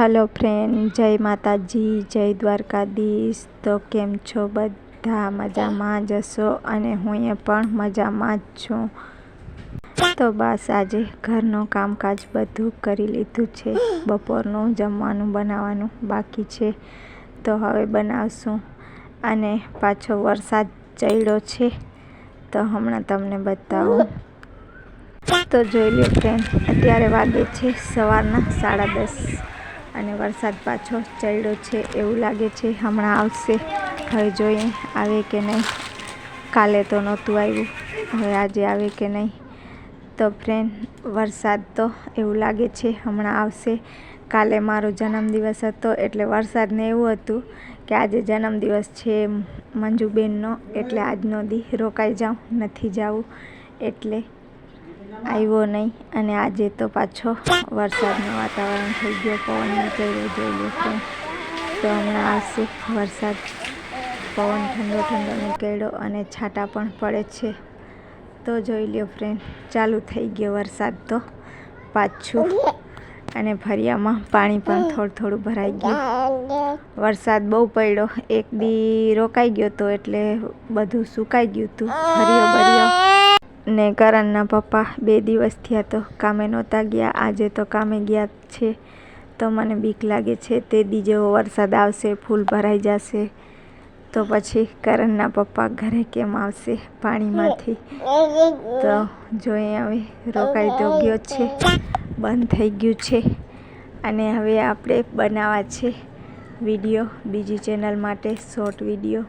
Hello friend જય માતાજી, જય દ્વારકાધીશ. તો કેમ છો? બધા મજામાં જ હશો અને હું એ પણ મજામાં જ છું. તો બસ આજે ઘરનું કામકાજ બધું કરી લીધું છે. બપોરનું જમવાનું બનાવવાનું બાકી છે. તો હવે બનાવશું. અને પાછો વરસાદ ચડ્યો છે. તો હમણાં તમને બતાવું. તો જોઈ લો ફ્રેન્ડ અત્યારે વાગે છે સવારના સાડા દસ. અને વરસાદ પાછો ચડ્યો છે એવું લાગે છે. હમણાં આવશે. હવે જોઈએ આવે કે નહીં. કાલે તો નહોતું આવ્યું. હવે આજે આવે કે નહીં. તો ફ્રેન્ડ, વરસાદ તો એવું લાગે છે. હમણાં આવશે. કાલે મારો જન્મદિવસ હતો એટલે વરસાદને એવું હતું કે આજે જન્મદિવસ છે મંજુબેનનો. એટલે આજનો દી રોકાઈ જાઉં, નથી જાવું. એટલે આવ્યો નહીં અને આજે તો પાછો વરસાદનું વાતાવરણ થઈ ગયો, પવન નીકળ્યો જોઈ લો ફ્રેન્ડ. તો હમણાં આવશે વરસાદ. પવન ઠંડો ઠંડો નીકળ્યો અને છાંટા પણ પડે છે. તો જોઈ લ્યો ફ્રેન્ડ, ચાલુ થઈ ગયો વરસાદ તો પાછું. અને ફરિયામાં પાણી પણ થોડું થોડું ભરાઈ ગયું. વરસાદ બહુ પડ્યો. એક દી રોકાઈ ગયો તો એટલે બધું સુકાઈ ગયું હતું. ફરિયો ભર્યો ને કરણના પપ્પા બે દિવસ થયા તો કામે નહોતા ગયા. આજે તો કામે ગયા છે. તો મને બીક લાગે છે. તે દી જેવો વરસાદ આવશે, ફૂલ ભરાઈ જશે. તો પછી કરણના પપ્પા ઘરે કેમ આવશે પાણીમાંથી? તો જોઈએ હવે રોકાઈ તો ગયો છે. બંધ થઈ ગયું છે. અને હવે આપણે બનાવવા છે વીડિયો. બીજી ચેનલ માટે શોર્ટ વીડિયો.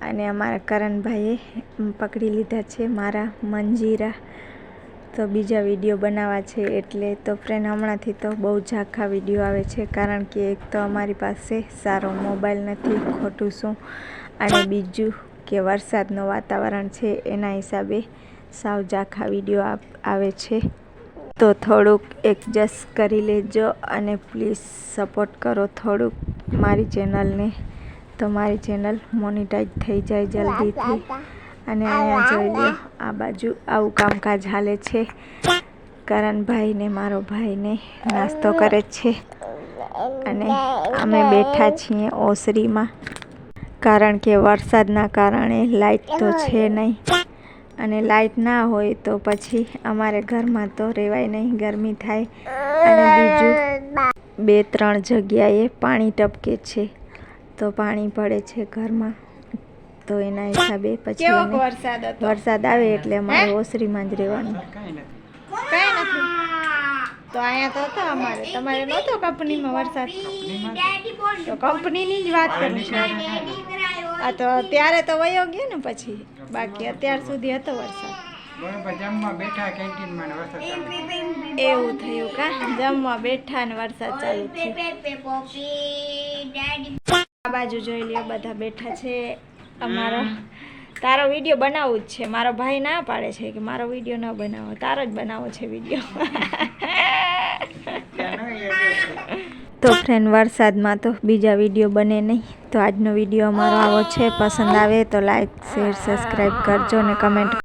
અને અમારા કરણભાઈએ પકડી લીધા છે મારા મંજીરા. તો બીજા વીડિયો બનાવવા છે એટલે તો ફ્રેન્ડ હમણાંથી તો બહુ ઝાંખા વીડિયો આવે છે કારણ કે એક તો અમારી પાસે સારો મોબાઈલ નથી, ખોટું શું? અને બીજું કે વરસાદનું વાતાવરણ છે એના હિસાબે સાવ ઝાંખા વીડિયો આવે છે. તો થોડુંક એડજસ્ટ કરી લેજો અને પ્લીઝ સપોર્ટ કરો થોડુંક મારી ચેનલને. તો મારી ચેનલ મોનિટાઈઝ થઈ જાય જલ્દીથી. અને અહીંયા જોઈ લો, આ બાજુ આવું કામકાજ હાલે છે. કરણભાઈ ને મારો ભાઈને નાસ્તો કરે છે. અને અમે બેઠા છીએ ઓસરીમાં. કારણ કે વરસાદના કારણે લાઇટ તો છે નહીં. અને લાઈટ ના હોય તો પછી અમારે ઘરમાં તો રહેવાય નહીં, ગરમી થાય. અને બીજું બે ત્રણ જગ્યાએ પાણી ટપકે છે. તો પાણી પડે છે ઘરમાં. તો એના હિસાબે પછી વરસાદ આવે એટલે અમારે ઓસરીમાં જ રહેવાનું. કઈ નથી. તો અહીંયા તો હતો અમારે. તમારે નહોતો કંપનીમાં વરસાદ? તો કંપનીની જ વાત કરું છું. આ તો ત્યારે તો વયો ગયો ને પછી. બાકી અત્યાર સુધી હતો વરસાદ. એવું થયું કા? જમવા બેઠા ને વરસાદ ચાલુ બાજુ જોઈ લ્યો, બધા બેઠા છે અમારો. તારો વીડિયો બનાવવું જ છે. મારો ભાઈ ના પાડે છે કે મારો વીડિયો ન બનાવો. તારો જ બનાવો છે વીડિયો. તો ફ્રેન્ડ વરસાદમાં તો બીજા વીડિયો બને નહીં. તો આજનો વીડિયો અમારો આવો છે. પસંદ આવે તો લાઈક શેર સબસ્ક્રાઈબ કરજો ને કમેન્ટ